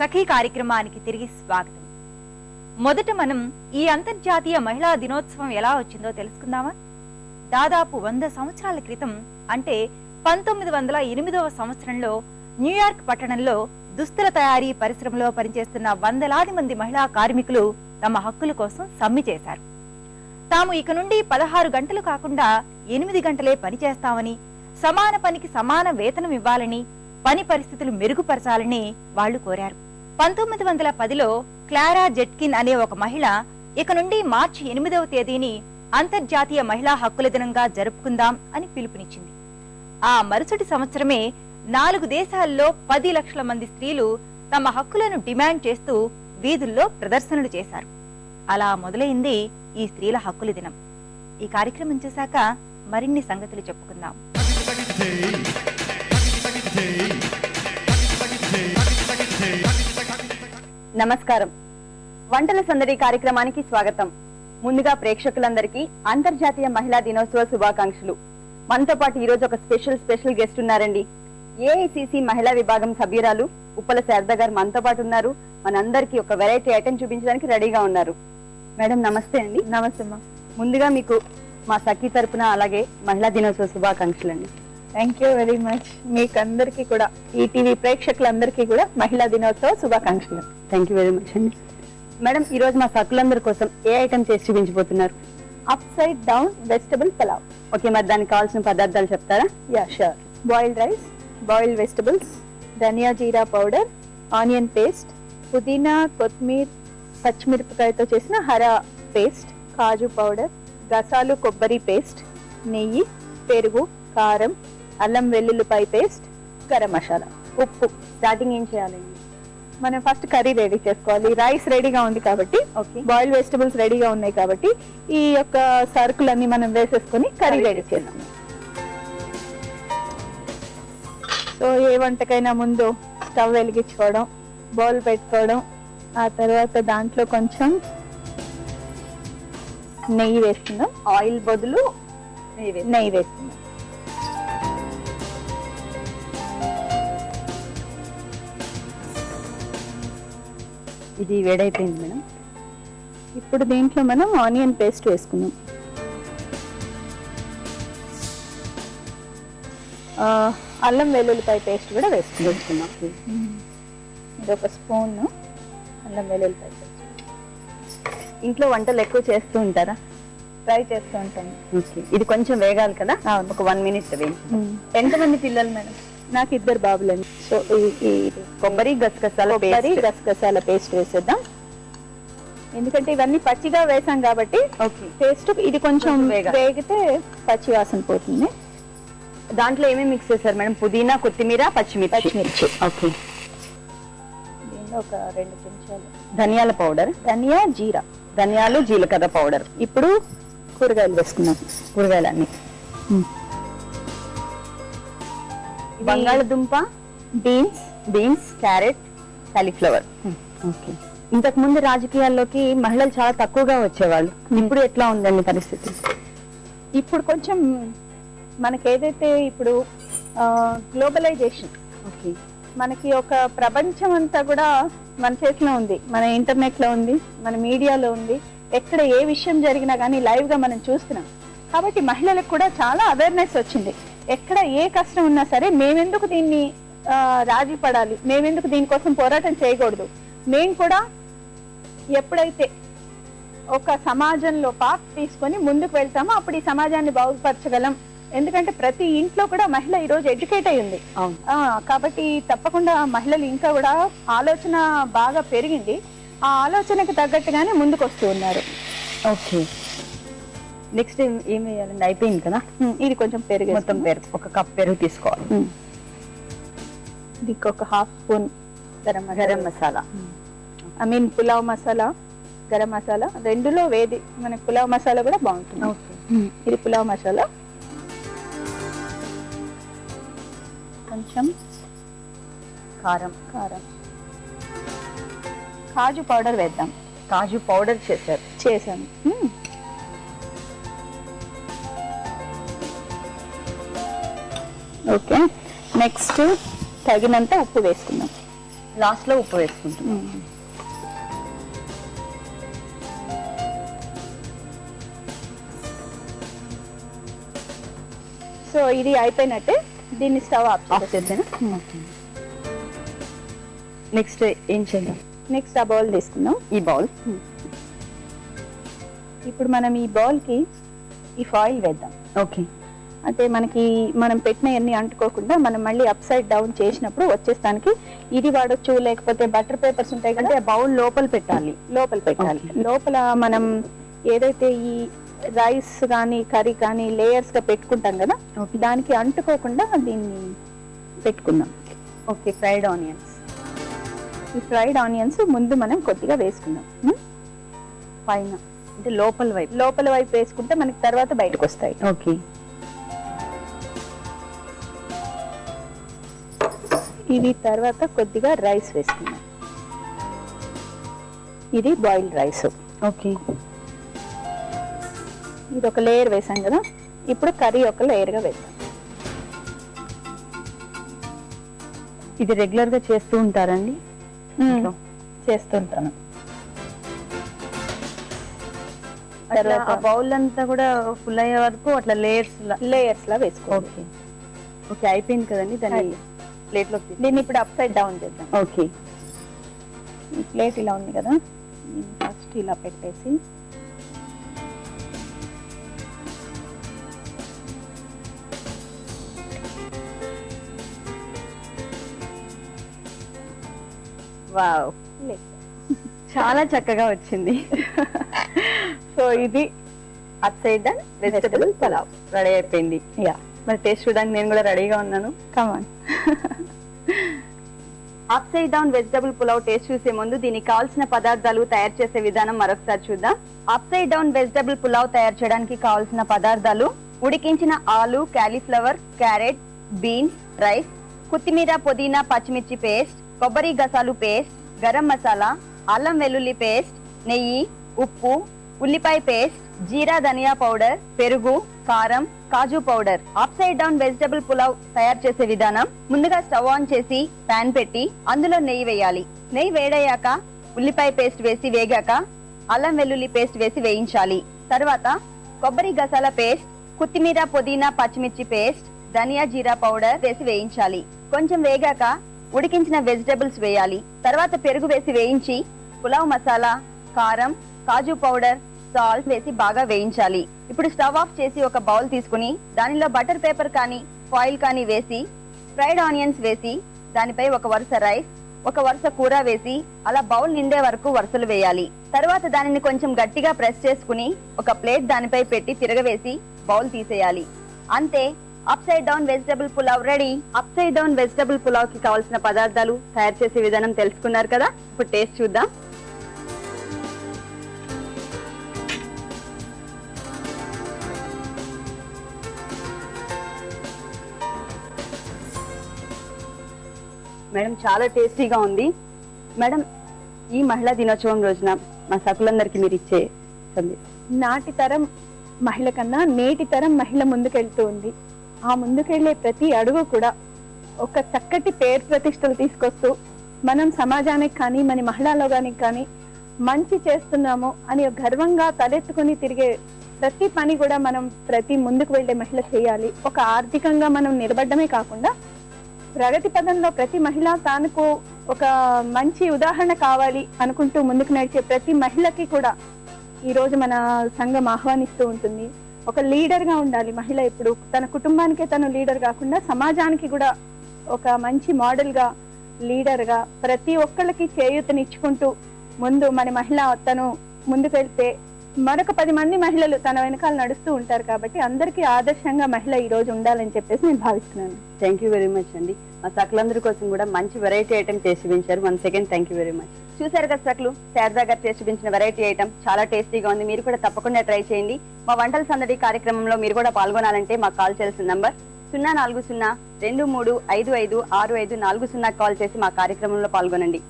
సఖీ కార్యక్రమానికి తిరిగి స్వాగతం. మొదట మనం ఈ అంతర్జాతీయ మహిళా దినోత్సవం ఎలా వచ్చిందో తెలుసుకుందామా? దాదాపు వంద సంవత్సరాల క్రితం అంటే పంతొమ్మిది వందల ఎనిమిదవ సంవత్సరంలో న్యూయార్క్ పట్టణంలో దుస్తుల తయారీ పరిశ్రమలో పనిచేస్తున్న వందలాది మంది మహిళా కార్మికులు తమ హక్కుల కోసం సమ్మె చేశారు. తాము ఇక నుండి పదహారు గంటలు కాకుండా ఎనిమిది గంటలే పనిచేస్తామని సమాన పనికి సమాన వేతనం ఇవ్వాలని పని పరిస్థితులు మెరుగుపరచాలని వాళ్ళు కోరారు. పంతొమ్మిది వందల పదిలో క్లారా జెట్కిన్ అనే ఒక మహిళ ఇక నుండి మార్చి ఎనిమిదవ తేదీని అంతర్జాతీయ మహిళా హక్కుల దినంగా జరుపుకుందాం అని పిలుపునిచ్చింది. ఆ మరుసటి సంవత్సరమే నాలుగు దేశాల్లో పది లక్షల మంది స్త్రీలు తమ హక్కులను డిమాండ్ చేస్తూ వీధుల్లో ప్రదర్శనలు చేశారు. అలా మొదలైంది ఈ స్త్రీల హక్కుల దినం. ఈ కార్యక్రమం చూశాక మరిన్ని సంగతులు చెప్పుకుందాం. నమస్కారం. వంటల సందడి కార్యక్రమానికి స్వాగతం. ముందుగా ప్రేక్షకులందరికీ అంతర్జాతీయ మహిళా దినోత్సవ శుభాకాంక్షలు. మనతో పాటు ఈ రోజు ఒక స్పెషల్ స్పెషల్ గెస్ట్ ఉన్నారండి. ఏఐసిసి మహిళా విభాగం సభ్యురాలు ఉప్పల శారద గారు మనతో పాటు ఉన్నారు. మనందరికీ ఒక వెరైటీ ఐటెం చూపించడానికి రెడీగా ఉన్నారు. మేడం నమస్తే అండి. నమస్తే ముందుగా మీకు మా సఖీ తరపున అలాగే మహిళా దినోత్సవ శుభాకాంక్షలు అండి థ్యాంక్ యూ వెరీ మచ్ మీకు అందరికీ కూడా ఈ టీవీ ప్రేక్షకులందరికీ కూడా మహిళా దినోత్సవ శుభాకాంక్షలు. థ్యాంక్ యూ వెరీ మచ్ అండి మేడం ఈ రోజు మా సకులందరి కోసం ఏ ఐటమ్ చేసి చూపించబోతున్నారు? Upside down vegetable pulao okay మరి దానికి కావాల్సిన పదార్థాలు చెప్తారా? Yeah sure boiled rice boiled vegetables dhania jeera powder onion paste పుదీనా కొత్తిమీర పచ్చిమిరపకాయతో చేసిన హరా పేస్ట్ కాజు పౌడర్ గసాలు కొబ్బరి పేస్ట్ నెయ్యి పెరుగు కారం అల్లం వెల్లుల్లిపాయ పేస్ట్ గరం మసాలా. ఉప్పు. స్టార్టింగ్ ఏం చేయాలండి? మనం ఫస్ట్ కర్రీ రెడీ చేసుకోవాలి. రైస్ రెడీగా ఉంది కాబట్టి ఓకే బాయిల్డ్ వెజిటబుల్స్ రెడీగా ఉన్నాయి కాబట్టి ఈ యొక్క సరుకులన్నీ మనం వేసేసుకొని కర్రీ రెడీ చేద్దాం. సో ఏ వంటకైనా ముందు స్టవ్ వెలిగించుకోవడం బౌల్ పెట్టుకోవడం ఆ తర్వాత దాంట్లో కొంచెం నెయ్యి వేస్తున్నాం ఆయిల్ బదులు నెయ్యి వేస్తున్నాం ఇది వేడైపోయింది మేడం. ఇప్పుడు దీంట్లో మనం ఆనియన్ పేస్ట్ వేసుకుందాం. అల్లం వెల్లుల్లిపాయ పేస్ట్ కూడా వేసుకుందాం. వేసుకున్నాం ఇది ఒక స్పూన్ అల్లం వెల్లుల్లిపాయ పేస్ట్. ఇంట్లో వంటలు ఎక్కువ చేస్తూ ఉంటారా? ట్రై చేస్తూ ఉంటాను ఓకే. ఇది కొంచెం వేగాలి కదా. ఒక వన్ మినిట్ వేయండి ఎంతమంది పిల్లలు మేడం? నాకు ఇద్దరు బాబులండి. సో ఈ- కొబ్బరి గసగసాల కొబ్బరి. గసగసాల పేస్ట్ వేసేద్దాం. ఎందుకంటే ఇవన్నీ పచ్చిగా వేసాం కాబట్టి పేస్ట్ ఇది కొంచెం. వేగితే పచ్చి వాసన పోతుంది. దాంట్లో ఏమేమి మిక్స్ చేశారు మేడం? పుదీనా కొత్తిమీర పచ్చిమిర్చి. పచ్చిమిర్చి. ఓకే. దీనిలో ఒక రెండు చెంచాలు. ధనియాల పౌడర్. ధనియా జీరా. ధనియాలు జీలకర్ర పౌడర్. ఇప్పుడు కూరగాయలు వేసుకున్నాం కూరగాయలన్నీ. బంగాళదుంప. Beans beans carrot cauliflower. Okay ఇంతకు ముందు రాజకీయాల్లోకి మహిళలు చాలా తక్కువగా వచ్చేవాళ్ళు. ఇప్పుడు ఎట్లా ఉందండి పరిస్థితి? ఇప్పుడు కొంచెం మనకి ఏదైతే ఇప్పుడు గ్లోబలైజేషన్. ఓకే మనకి ఒక ప్రపంచం అంతా కూడా మన చేతిలో ఉంది. మన ఇంటర్నెట్లో ఉంది మన మీడియాలో ఉంది. ఎక్కడ ఏ విషయం జరిగినా కానీ లైవ్గా మనం చూస్తున్నాం. కాబట్టి మహిళలకు కూడా చాలా అవేర్నెస్ వచ్చింది. ఎక్కడ ఏ కష్టం ఉన్నా సరే మేమెందుకు దీన్ని రాజీ పడాలి. మేమెందుకు దీనికోసం పోరాటం చేయకూడదు. మేము కూడా ఎప్పుడైతే ఒక సమాజంలో పార్ట్ తీసుకొని ముందుకు వెళ్తామో అప్పుడు ఈ సమాజాన్ని బాగుపరచగలం. ఎందుకంటే ప్రతి ఇంట్లో కూడా మహిళ ఈ రోజు ఎడ్యుకేట్ అయి ఉంది. కాబట్టి తప్పకుండా మహిళలు ఇంకా కూడా ఆలోచన బాగా పెరిగింది. ఆ ఆలోచనకు తగ్గట్టుగానే ముందుకు వస్తూ ఉన్నారు. ఓకే. నెక్స్ట్ ఏం వేయాలండి? అయిపోయింది కదా? ఇది కొంచెం పెరుగు మొత్తం పెరుగు ఒక కప్ పెరుగు తీసుకోవాలి. దీనికి ఒక half spoon garam garam masala. I mean pulao masala garam masala రెండులో వేది మనకి పులావ్ మసాలా కూడా బాగుంటుంది. ఇది పులావ్ మసాలా. కొంచెం కారం. కారం. కాజు పౌడర్ వేద్దాం. కాజు పౌడర్ చేశారు. చేశాను. ఓకే. నెక్స్ట్ తగినంత ఉప్పు వేసుకుందాం. లాస్ట్లో ఉప్పు వేసుకుంటాం సో ఇది అయిపోయినట్టే దీన్ని స్టవ్ ఆఫ్ ఆఫ్ చేసేనా నెక్స్ట్ ఏం చేద్దాం? నెక్స్ట్ ఆ బౌల్ తీసుకుందాం. ఈ బౌల్? ఇప్పుడు మనం ఈ బౌల్కి ఈ ఫాయిల్ వేద్దాం. ఓకే. అంటే మనకి మనం పెట్టినవన్నీ అంటుకోకుండా మనం మళ్ళీ అప్ సైడ్ డౌన్ చేసినప్పుడు వచ్చేస్తానికి ఇది వాడొచ్చు లేకపోతే బటర్ పేపర్స్ ఉంటాయి అంటే కదా బౌల్ లోపల పెట్టాలి. లోపల పెట్టాలి. లోపల మనం ఏదైతే ఈ రైస్ కానీ కర్రీ కానీ లేయర్స్గా పెట్టుకుంటాం కదా. దానికి అంటుకోకుండా దీన్ని పెట్టుకుందాం. ఓకే ఫ్రైడ్ ఆనియన్స్ ఈ ఫ్రైడ్ ఆనియన్స్ ముందు మనం కొద్దిగా వేసుకుందాం? పైన అంటే లోపల వైపు. లోపల వైపు వేసుకుంటే మనకి తర్వాత బయటకు వస్తాయి. ఓకే ఇవి తర్వాత కొద్దిగా రైస్ వేసుకుందాం. ఇది బాయిల్డ్ రైస్. ఓకే. ఇది ఒక లేయర్ వేసాం కదా ఇప్పుడు కర్రీ ఒక లేయర్గా వేద్దాం. ఇది రెగ్యులర్గా చేస్తూ ఉంటారండి? చేస్తుంటాను తర్వాత బౌల్ అంతా కూడా ఫుల్ అయ్యే వరకు అట్లా లేయర్స్ లేయర్స్ లా వేసుకోవాలి ఓకే. ఓకే అయిపోయింది కదండి దాన్ని? ప్లేట్లో దీన్ని ఇప్పుడు అప్ సైడ్ డౌన్ చేద్దాం. ఓకే. ప్లేట్ ఇలా ఉంది కదా? ఫస్ట్ ఇలా పెట్టేసి వావ్. చాలా చక్కగా వచ్చింది. సో ఇది upside down vegetable pulao. Ready అయిపోయింది. యా మరి టేస్ట్ చూడడానికి నేను కూడా రెడీగా ఉన్నాను. Come on upside down vegetable pulao taste చూసే ముందు దీనికి కావాల్సిన పదార్థాలు తయారు చేసే విధానం మరొకసారి చూద్దాం. Up side down vegetable pulao తయారు చేయడానికి కావాల్సిన పదార్థాలు ఉడికించిన ఆలు క్యాలీఫ్లవర్ క్యారెట్ బీన్స్ రైస్ కొత్తిమీర పుదీనా పచ్చిమిర్చి పేస్ట్ కొబ్బరి గసాలు పేస్ట్ గరం మసాలా అల్లం వెల్లుల్లి పేస్ట్ నెయ్యి ఉప్పు ఉల్లిపాయ పేస్ట్ జీరా ధనియా పౌడర్ పెరుగు కారం కాజు powder. Upside down vegetable pulao తయారు చేసే విధానం ముందుగా స్టవ్ ఆన్ చేసి పాన్ పెట్టి అందులో నెయ్యి వేయాలి. నెయ్యి వేడయ్యాక ఉల్లిపాయ పేస్ట్ వేసి వేగాక అల్లం వెల్లుల్లి పేస్ట్ వేసి వేయించాలి. తర్వాత కొబ్బరి గసాల పేస్ట్ కొత్తిమీర పుదీనా పచ్చిమిర్చి పేస్ట్ ధనియా జీరా పౌడర్ వేసి వేయించాలి. కొంచెం వేగాక ఉడికించిన వెజిటబుల్స్ వేయాలి. తర్వాత పెరుగు వేసి వేయించి పులావ్ మసాలా కారం కాజు పౌడర్ సాల్ట్ వేసి బాగా వేయించాలి. ఇప్పుడు స్టవ్ ఆఫ్ చేసి ఒక బౌల్ తీసుకుని దానిలో బటర్ పేపర్ కానీ ఫాయిల్ కానీ వేసి ఫ్రైడ్ ఆనియన్స్ వేసి దానిపై ఒక వరుస రైస్ ఒక వరుస కూర వేసి అలా బౌల్ నిండే వరకు వరుసలు వేయాలి. తర్వాత దానిని కొంచెం గట్టిగా ప్రెస్ చేసుకుని ఒక ప్లేట్ దానిపై పెట్టి తిరగవేసి బౌల్ తీసేయాలి. అంతే upside down vegetable pulao ready. Upside down vegetable పులావ్కి కావాల్సిన పదార్థాలు తయారు చేసే విధానం తెలుసుకున్నారు కదా? ఇప్పుడు టేస్ట్ చూద్దాం. మేడం చాలా టేస్టీగా ఉంది. మేడం ఈ మహిళా దినోత్సవం రోజున మా సకులందరికీ మీరు ఇచ్చే నాటి తరం మహిళ కన్నా నేటి తరం మహిళ ముందుకెళ్తూ ఉంది. ఆ ముందుకెళ్ళే ప్రతి అడుగు కూడా ఒక చక్కటి పేరు ప్రతిష్టలు తీసుకొస్తూ మనం సమాజానికి కానీ మన మహిళా లోకానికి కానీ మంచి చేస్తున్నాము అని గర్వంగా తలెత్తుకుని తిరిగే ప్రతి పని కూడా మనం ప్రతి ముందుకు వెళ్ళే మహిళ చేయాలి. ఒక ఆర్థికంగా మనం నిలబడమే కాకుండా ప్రగతి పదంలో ప్రతి మహిళ తానుకు ఒక మంచి ఉదాహరణ కావాలి అనుకుంటూ ముందుకు నడిచే ప్రతి మహిళకి కూడా ఈ రోజు మన సంఘం ఆహ్వానిస్తూ ఉంటుంది. ఒక లీడర్గా ఉండాలి మహిళ ఇప్పుడు తన కుటుంబానికే తను లీడర్ కాకుండా సమాజానికి కూడా ఒక మంచి మోడల్గా లీడర్గా ప్రతి ఒక్కళ్ళకి చేయూతనిచ్చుకుంటూ ముందు మన మహిళ తను ముందుకెళ్తే మరొక పది మంది మహిళలు తన వెనకాల నడుస్తూ ఉంటారు కాబట్టి అందరికీ ఆదర్శంగా మహిళ ఈ రోజు ఉండాలని చెప్పేసి నేను భావిస్తున్నాను. థ్యాంక్ యూ వెరీ మచ్ అండి. మా సకులందరి కోసం కూడా మంచి వెరైటీ ఐటమ్ చేసి చూపించారు one second thank you very much చూసారు కదా సకలు? శారదా గారు చేసి చూపించిన వెరైటీ ఐటమ్ చాలా టేస్టీగా ఉంది. మీరు కూడా తప్పకుండా ట్రై చేయండి. మా వంటల సందడి కార్యక్రమంలో మీరు కూడా పాల్గొనాలంటే మాకు కాల్ చేయాల్సిన నంబర్ సున్నా నాలుగు సున్నా రెండు మూడు ఐదు ఐదు ఆరు ఐదు నాలుగు సున్నా కాల్ చేసి మా కార్యక్రమంలో పాల్గొనండి.